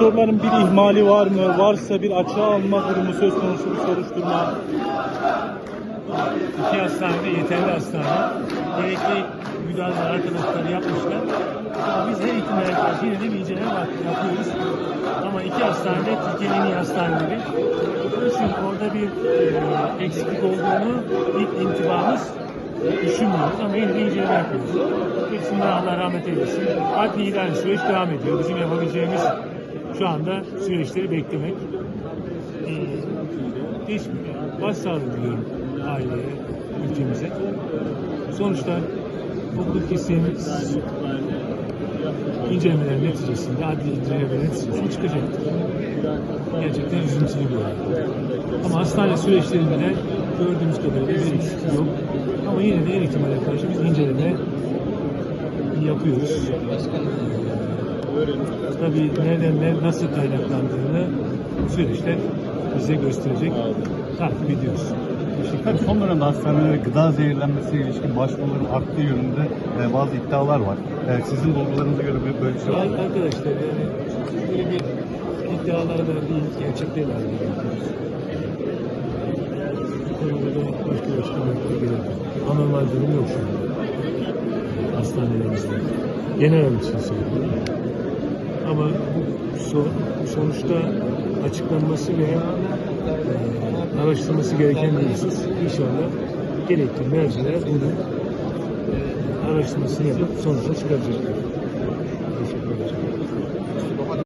Doktorların bir ihmali var mı? Varsa bir açığa alma durumu söz konusu bir soruşturma. İki hastanede yeterli hastane. Gerekli müdahaleler arkadaşlar yapmışlar. Ama biz her ihtimale karşı yine de bir inceleme yapıyoruz. Ama iki hastanede Türkiye'nin en iyi hastaneleri. Çünkü orada bir e, eksiklik olduğunu ilk intibamız düşünmüyoruz ama yine de inceleme yapıyoruz. Hepsinden Allah rahmet eylesin. Adli idari süreç devam ediyor. Bizim yapabileceğimiz şu anda süreçleri beklemek. Ee. Başsağlığı diliyorum aileye, ülkemize. Sonuçta hukuk sistemimiz incelemeler neticesinde, adli incelemeler neticesinde çıkacaktır. Gerçekten üzüntülü bir olay. Ama hastane süreçlerinde de gördüğümüz kadarıyla bir eksiklik yok. Ama yine de en ihtimale karşı biz inceleme yapıyoruz. Tabii nereden ne nasıl kaynaklandığını bu süreçler bize gösterecek. Takip ediyoruz. Teşekkür Tabii son dönemde hastanelere gıda zehirlenmesiyle ilişkin başvuruların arttığı yönünde e, bazı iddialar var. E, sizin bulgularınıza göre böyle- böyle bir şey var mı? arkadaşlar yani böyle bir iddialarla değil, gerçeklerle hareket ediyoruz. Bu konuda da başka başka bir. Anormal durum yok şu anda. Hastanelerimizde. Genel olarak için söylüyorum. Ama so- sonuçta açıklanması ve e, araştırılması gereken bir husus. İnşallah gerekli merciler bunun e, araştırmasını yapıp sonuçta çıkaracaklar.